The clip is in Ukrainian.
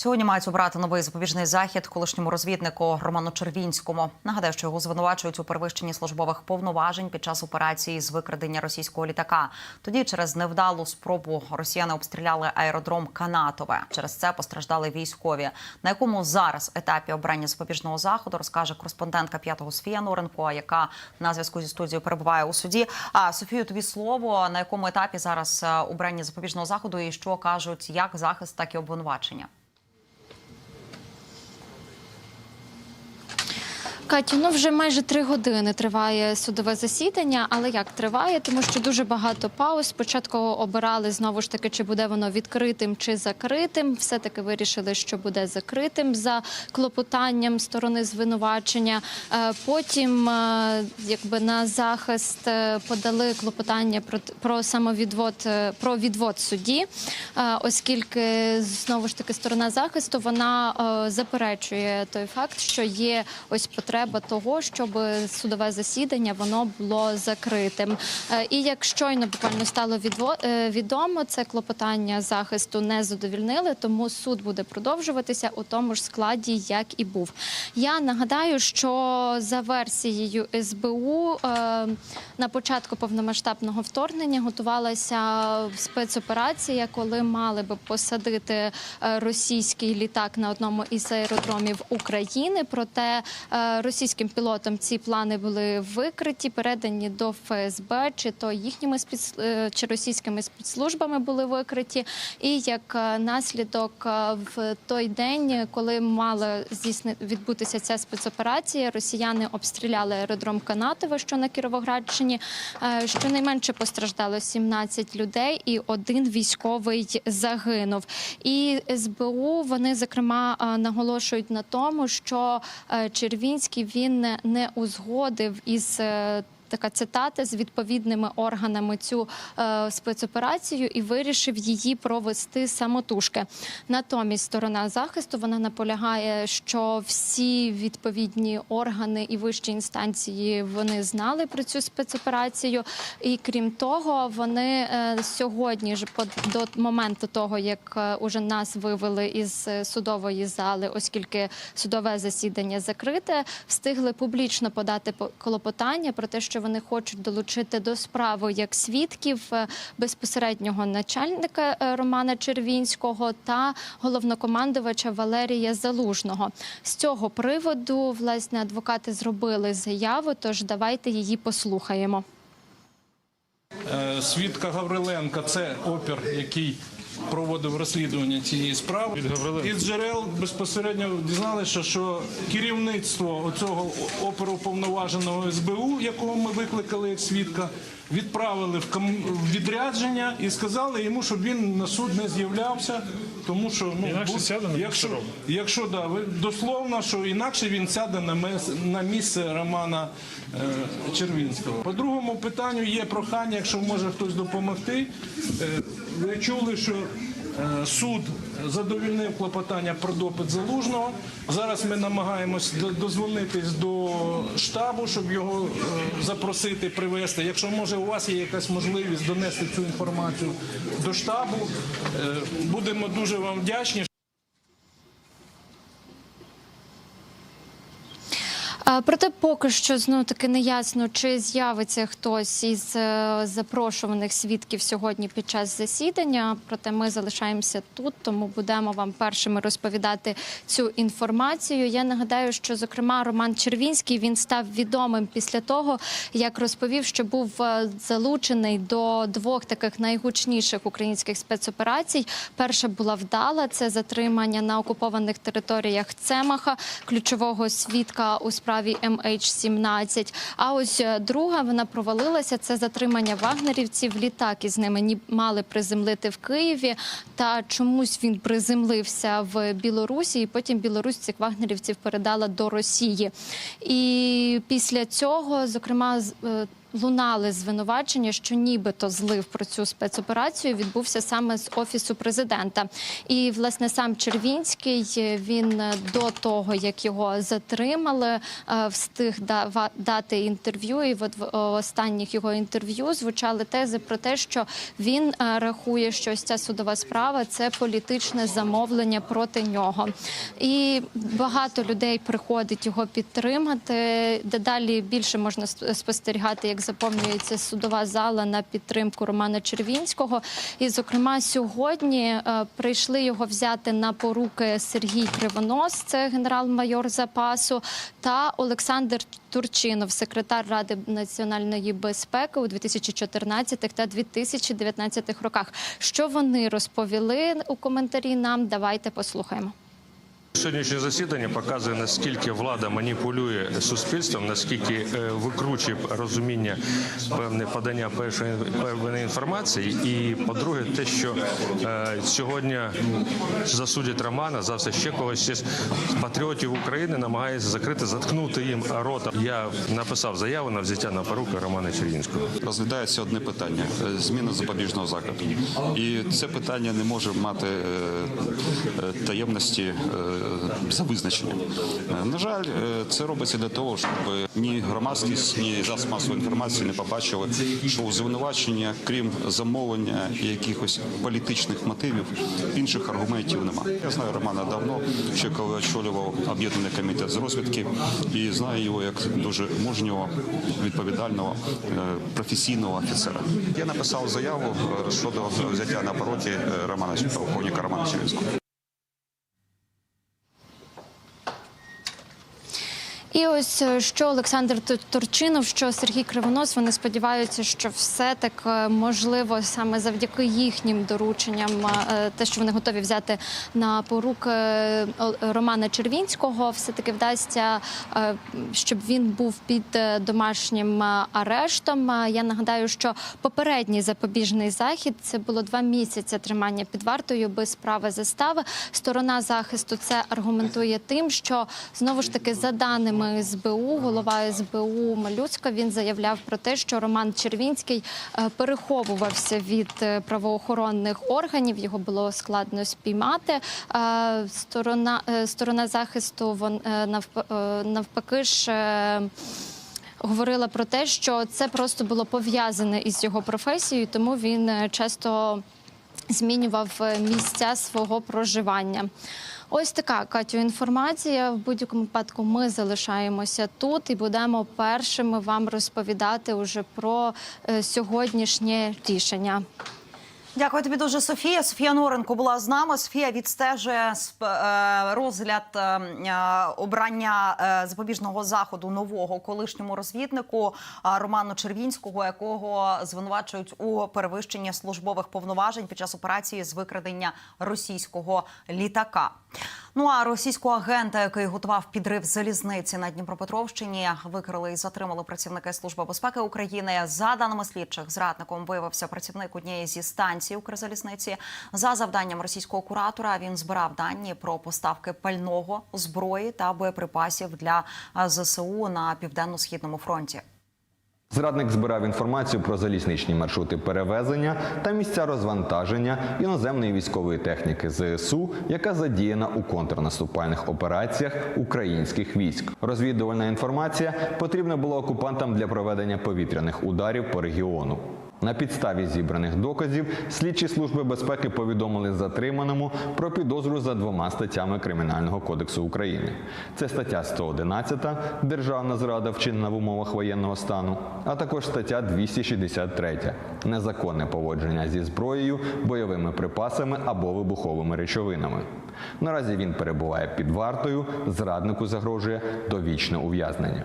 Сьогодні мають обрати новий запобіжний захід колишньому розвіднику Роману Червінському. Нагадаю, що його звинувачують у перевищенні службових повноважень під час операції з викрадення російського літака. Тоді через невдалу спробу росіяни обстріляли аеродром Канатове. Через це постраждали військові. На якому зараз етапі обрання запобіжного заходу розкаже кореспондентка п'ятого Софія Норенко, яка на зв'язку зі студією перебуває у суді. А Софію, тобі слово на якому етапі зараз е, обрання запобіжного заходу і що кажуть як захист, так і обвинувачення. Катю, ну вже майже три години триває судове засідання. Але як триває? Тому що дуже багато пауз. Спочатку обирали знову ж таки, чи буде воно відкритим чи закритим. Все таки вирішили, що буде закритим за клопотанням сторони звинувачення. Е, Потім, е, якби на захист е, подали клопотання про про самовідвод про відвод судді, оскільки знову ж таки сторона захисту вона заперечує той факт, що є ось потреба того, щоб судове засідання воно було закритим. Е, І як щойно буквально стало е, відомо, це клопотання захисту не задовільнили, тому суд буде продовжуватися у тому ж складі, як і був. Я нагадаю, що за версією СБУ е, на початку повномасштабного вторгнення готувалася спецоперація, коли мали би посадити російський літак на одному із аеродромів України. Проте російським пілотам ці плани були викриті, передані до ФСБ, чи то їхніми спец... е, чи російськими спецслужбами були викриті. І як е, наслідок е, в той день, коли мала здійсни... відбутися ця спецоперація, росіяни обстріляли аеродром Канатове, що на Кіровоградщині. Щонайменше постраждало 17 людей, і один військовий загинув. І СБУ вони зокрема наголошують на тому, що Червінський він не- узгодив із. Така цитата з відповідними органами цю е, спецоперацію і вирішив її провести самотужки. Натомість сторона захисту вона наполягає, що всі відповідні органи і вищі інстанції вони знали про цю спецоперацію. І крім того, вони е, сьогодні ж по до моменту того, як е, уже нас вивели із е, судової зали, оскільки судове засідання закрите, встигли публічно подати по- клопотання про те, що вони хочуть долучити до справи як свідків е, безпосереднього начальника е, Романа Червінського та головнокомандувача Валерія Залужного. З цього приводу власне адвокати зробили заяву. Тож давайте її послухаємо. Е, Свідка Гавриленка це опір, який проводив розслідування цієї справи. Із джерел безпосередньо дізналися, що керівництво цього оперу повноваженого СБУ, якого ми викликали як свідка, відправили в в відрядження і сказали йому, щоб він на суд не з'являвся, тому що ну Інакше будь- сяде на якщо, якщо да, ви дословно, що інакше він сяде на мес- на місце Романа е, Червінського. По другому питанню є прохання, якщо може хтось допомогти. Е, ви чули, що е, суд задовільнив клопотання про допит залужного. Зараз ми намагаємось дозвонитись до штабу, щоб його е, запросити, привезти. Якщо може у вас є якась можливість донести цю інформацію до штабу, е, будемо дуже вам вдячні. Проте поки що знову таки не ясно, чи з'явиться хтось із е, запрошуваних свідків сьогодні під час засідання. Проте ми залишаємося тут, тому будемо вам першими розповідати цю інформацію. Я нагадаю, що зокрема Роман Червінський він став відомим після того, як розповів, що був е, залучений до двох таких найгучніших українських спецоперацій. Перша була вдала це затримання на окупованих територіях Цемаха, ключового свідка у справі MH17. А ось е, друга вона провалилася. Це затримання вагнерівців. Літак із ними мали приземлити в Києві. Та чомусь він приземлився в Білорусі, і потім Білорусь цих вагнерівців передала до Росії. І після цього, зокрема, е, лунали звинувачення, що нібито злив про цю спецоперацію відбувся саме з офісу президента. І власне сам Червінський е, він е, до того, як його затримали, е, встиг дати інтерв'ю. І в останніх його інтерв'ю звучали тези про те, що він рахує, що ось ця судова справа це політичне замовлення проти нього. І багато людей приходить його підтримати. Дедалі більше можна спостерігати, як заповнюється судова зала на підтримку Романа Червінського. І, зокрема, сьогодні е, прийшли його взяти на поруки Сергій Кривонос, це генерал-майор запасу, та Олександр Турчинов, секретар Ради національної безпеки у 2014 та 2019 роках. Що вони розповіли у коментарі нам? Давайте послухаємо. Сьогоднішнє засідання показує наскільки влада маніпулює суспільством, наскільки е, викручує розуміння певне подання певної інформації. І по-друге, те, що е, сьогодні засудять Романа, завтра ще когось з патріотів України намагається закрити, заткнути їм рота. Я написав заяву на взяття на поруки Романа Червінського. Розглядається одне питання зміна запобіжного заходу. І це питання не може мати е, таємності за визначенням. На жаль, е, це робиться для того, щоб ні громадськість, ні засоб масової інформації не побачили, що у звинувачення, крім замовлення і якихось політичних мотивів, інших аргументів немає. Я знаю Романа давно, ще коли очолював об'єднаний комітет з розвідки, і знаю його як дуже мужнього, відповідального, е, професійного офіцера. Я написав заяву е, щодо взяття на пороті Романа полковника Романа Червінського. І ось е, що Олександр Ту- Турчинов, що Сергій Кривонос, вони сподіваються, що все так можливо саме завдяки їхнім дорученням, е, те, що вони готові взяти на поруки е, Романа Червінського, все таки вдасться, е, щоб він був під е, домашнім е, арештом. Е, Я нагадаю, що попередній запобіжний захід це було два місяці тримання під вартою без права застави. Сторона захисту це аргументує тим, що знову ж таки за даними СБУ, голова СБУ Малюцька він заявляв про те, що Роман Червінський е, переховувався від е, правоохоронних органів. Його було складно спіймати. Е, Сторона е, сторона захисту е, е, навпаки ж. е, Говорила про те, що це просто було пов'язане із його професією, тому він е, часто змінював е, місця свого проживання. Ось така Катю інформація. В будь-якому випадку ми залишаємося тут і будемо першими вам розповідати уже про е, сьогоднішнє рішення. Дякую тобі дуже, Софія. Софія Норенко була з нами. Софія відстежує е, розгляд е, е, обрання запобіжного заходу нового колишньому розвіднику Роману Червінського, якого звинувачують у перевищенні службових повноважень під час операції з викрадення російського літака. Ну а російського агента, який готував підрив залізниці на Дніпропетровщині, викрили і затримали працівники Служби безпеки України. За даними слідчих, зрадником виявився працівник однієї зі станцій Укрзалізниці. За завданням російського куратора він збирав дані про поставки пального, зброї та боєприпасів для ЗСУ на південно-східному фронті. Зрадник збирав інформацію про залізничні маршрути перевезення та місця розвантаження іноземної військової техніки ЗСУ, яка задіяна у контрнаступальних операціях українських військ. Розвідувальна інформація потрібна була окупантам для проведення повітряних ударів по регіону. На підставі зібраних доказів слідчі служби безпеки повідомили затриманому про підозру за двома статтями Кримінального кодексу України. Це стаття 111 Державна зрада вчинена в умовах воєнного стану, а також стаття 263 Незаконне поводження зі зброєю, бойовими припасами або вибуховими речовинами. Наразі він перебуває під вартою, зраднику загрожує довічне ув'язнення.